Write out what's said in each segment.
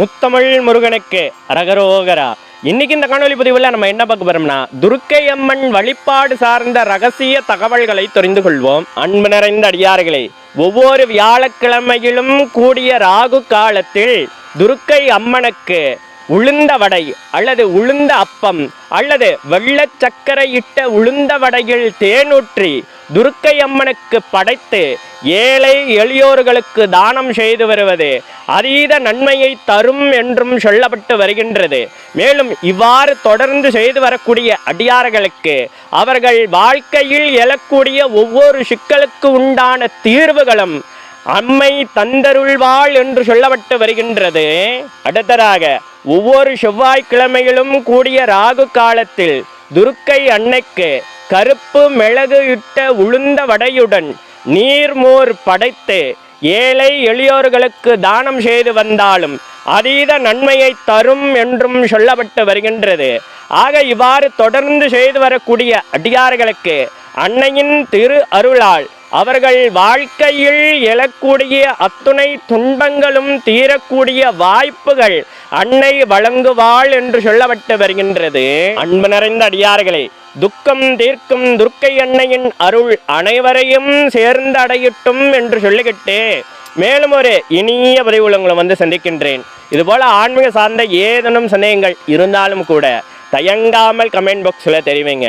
முத்தமிழ் முருகனுக்கு அரகரோகரா. இன்னைக்கு இந்த காணொலி பதிவில் நம்ம என்ன பார்க்க போறோம்னா துர்க்கை அம்மன் வழிபாடு சார்ந்த ரகசிய தகவல்களை தெரிந்து கொள்வோம். அன்பு நிறைந்த அடியார்களே ஒவ்வொரு வியாழக்கிழமையிலும் கூடிய ராகு காலத்தில் துர்க்கை அம்மனுக்கு உளுந்த வடை அல்லது உளுந்த அப்பம் அல்லது வெள்ளச் சர்க்கரை இட்ட உளுந்த வடையில் தேனூற்றி துர்க்கை அம்மனுக்கு படைத்து ஏழை எளியோர்களுக்கு தானம் செய்து வருவது அதீத நன்மையை தரும் என்றும் சொல்லப்பட்டு வருகின்றது. மேலும் இவ்வாறு தொடர்ந்து செய்து வரக்கூடிய அடியார்களுக்கு அவர்கள் வாழ்க்கையில் எழக்கூடிய ஒவ்வொரு சிக்கலுக்கு உண்டான தீர்வுகளும் அம்மை தந்தருள்வாள் என்று சொல்லப்பட்டு வருகின்றது. அடுத்ததாக ஒவ்வொரு செவ்வாய்க்கிழமையிலும் கூடிய ராகு காலத்தில் துர்க்கை அன்னைக்கு கருப்பு மிளகு இட்ட உளுந்த வடையுடன் நீர்மோர் படைத்து ஏழை எளியோர்களுக்கு தானம் செய்து வந்தாலும் அதீத நன்மையை தரும் என்றும் சொல்லப்பட்டு வருகின்றது. ஆக இவ்வாறு தொடர்ந்து செய்து வரக்கூடிய அடியார்களுக்கு அன்னையின் திரு அருளால் அவர்கள் வாழ்க்கையில் எழக்கூடிய அத்துணை துன்பங்களும் தீரக்கூடிய வாய்ப்புகள் அன்னை வழங்குவாள் என்று சொல்லப்பட்டு வருகின்றது. அன்பு நிறைந்த அடியார்களே துக்கம் தீர்க்கும் துர்க்கை அன்னையின் அருள் அனைவரையும் சேர்ந்து அடையட்டும் என்று சொல்லிக்கிட்டு மேலும் ஒரு இனிய பதிவுல உங்களை வந்து சந்திக்கின்றேன். இதுபோல் ஆன்மீக சார்ந்த ஏதேனும் சந்தேகங்கள் இருந்தாலும் கூட தயங்காமல் கமெண்ட் பாக்ஸில் தெரிவிங்க.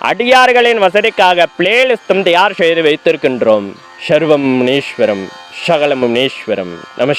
அடியார்களின் வசதிக்காக பிளேலிஸ்டும் தயார் செய்து வைத்திருக்கின்றோம். சர்வம் முனீஸ்வரம் சகலமும் முனீஸ்வரம். நம